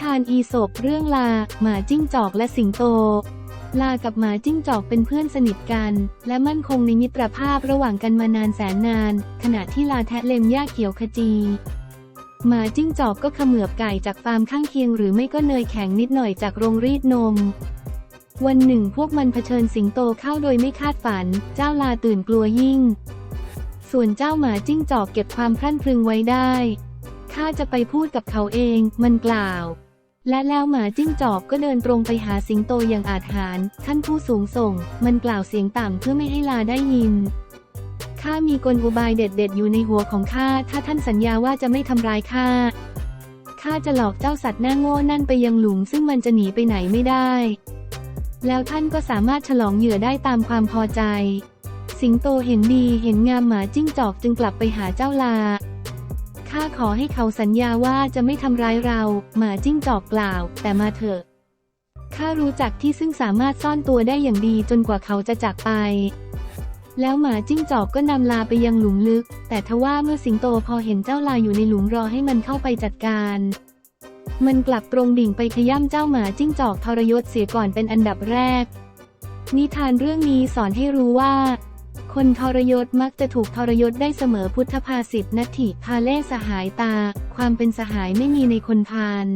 ทานอีสบเรื่องลา หมาจิ้งจอกและสิงโต ลากับหมาจิ้งจอกเป็นเพื่อนสนิทกัน และมั่นคงในมิตรภาพระหว่างกันมานานแสนนาน ขณะที่ลาแทะเล็มหญ้าเขียวขจีหมาจิ้งจอกก็เขมือบไก่จากฟาร์มข้างเคียงหรือไม่ก็เนยแข็งนิดหน่อยจากโรงรีดนม วันหนึ่งพวกมันเผชิญสิงโตเข้าโดยไม่คาดฝัน เจ้าลาตื่นกลัวยิ่ง ส่วนเจ้าหมาจิ้งจอกเก็บความพรั่นพรึงไว้ได้ ข้าจะไปพูดกับเขาเอง มันกล่าว และแล้วหมาจิ้งจอกก็เดินตรงไปหาสิงโตอย่างอาจหาร ท่านผู้สูงส่ง มันกล่าวเสียงต่ำเพื่อไม่ให้ลาได้ยิน ข้ามีกลอุบายเด็ดๆ อยู่ในหัวของข้า ถ้าท่านสัญญาว่าจะไม่ทำร้ายข้า ข้าจะหลอกเจ้าสัตว์หน้าโง่นั่นไปยังหลุมซึ่งมันจะหนีไปไหนไม่ได้ แล้วท่านก็สามารถฉลองเหยื่อได้ตามความพอใจ สิงโตเห็นดีเห็นงามหมาจิ้งจอกจึงกลับไปหาเจ้าลา ข้าขอให้เขาสัญญาว่าจะไม่ทำร้ายเรา หมาจิ้งจอกกล่าว แต่มาเถอะ ข้ารู้จักที่ซึ่งสามารถซ่อนตัวได้อย่างดีจนกว่าเขาจะจากไป แล้วหมาจิ้งจอกก็นำลาไปยังหลุมลึก แต่ทว่าเมื่อสิงโตพอเห็นเจ้าลาอยู่ในหลุมรอให้มันเข้าไปจัดการมันกลับตรงดิ่งไปขย้ำเจ้าหมาจิ้งจอกทรยศเสียก่อนเป็นอันดับแรก นิทานเรื่องนี้สอนให้รู้ว่า คนทรยศมักจะถูกทรยศได้เสมอพุทธภาษิตนัตถิพาเล่สหายตา ความเป็นสหายไม่มีในคนพาล